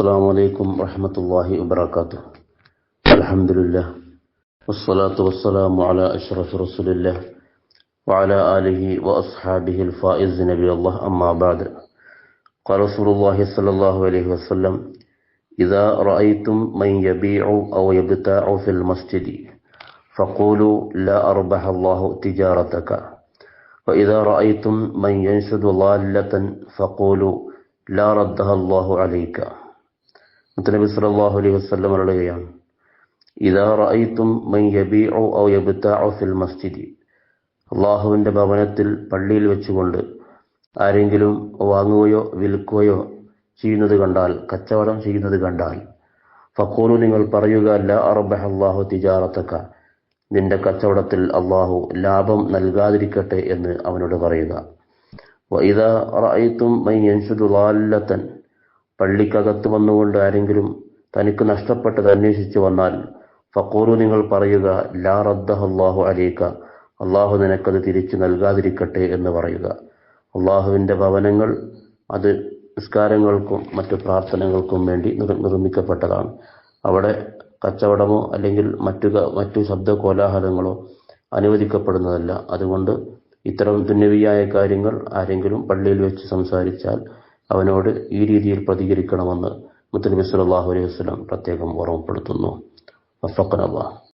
السلام عليكم ورحمة الله وبركاته. الحمد لله والصلاة والسلام على أشرف رسول الله وعلى آله وأصحابه الفائز نبي الله. أما بعد قال رسول الله صلى الله عليه وسلم إذا رأيتم من يبيع أو يبتاع في المسجد فقولوا لا أربح الله تجارتك. وإذا رأيتم من ينشد ضالة فقولوا لا ردها الله عليك. മുത്തനബി സല്ലല്ലാഹു അലൈഹി വസല്ലം പറയുകയാണ് ഇദാ റഅയ്തും മൻ യബീഉ ഔ യബ്തഉ ഫിൽ മസ്ജിദി. അള്ളാഹുവിന്റെ ഭവനത്തിൽ പള്ളിയിൽ വെച്ചുകൊണ്ട് ആരെങ്കിലും വാങ്ങുകയോ വിൽക്കുകയോ ചെയ്യുന്നത് കണ്ടാൽ കച്ചവടം ചെയ്യുന്നത് കണ്ടാൽ ഫക്കൂലു നിങ്ങൾ പറയുക ല അർബഹ അള്ളാഹു തിജാറത്തക്ക നിന്റെ കച്ചവടത്തിൽ അള്ളാഹു ലാഭം നൽകാതിരിക്കട്ടെ എന്ന് അവനോട് പറയുക. വൈദ റഅയ്തും മൻ യൻഷുദു ളാല്ലത്തൻ പള്ളിക്കകത്ത് വന്നുകൊണ്ട് ആരെങ്കിലും തനിക്ക് നഷ്ടപ്പെട്ടത് അന്വേഷിച്ചു വന്നാൽ ഫക്കൂറു നിങ്ങൾ പറയുക ലാ റദ്ദഹ അള്ളാഹു അള്ളാഹു നിനക്കത് തിരിച്ചു നൽകാതിരിക്കട്ടെ എന്ന് പറയുക. അള്ളാഹുവിന്റെ ഭവനങ്ങൾ അത് നിസ്കാരങ്ങൾക്കും മറ്റു പ്രാർത്ഥനകൾക്കും വേണ്ടി നിർമ്മിക്കപ്പെട്ടതാണ്. അവിടെ കച്ചവടമോ അല്ലെങ്കിൽ മറ്റു മറ്റു ശബ്ദ കോലാഹലങ്ങളോ അനുവദിക്കപ്പെടുന്നതല്ല. അതുകൊണ്ട് ഇത്തരം ദുന്യവിയായ കാര്യങ്ങൾ ആരെങ്കിലും പള്ളിയിൽ വെച്ച് സംസാരിച്ചാൽ അവനോട് ഈ രീതിയിൽ പ്രതികരിക്കണമെന്ന് മുത്തനബി സല്ലല്ലാഹു അലൈഹി വസല്ലം പ്രത്യേകം ഓർമ്മപ്പെടുത്തുന്നു. അഫക്കനബ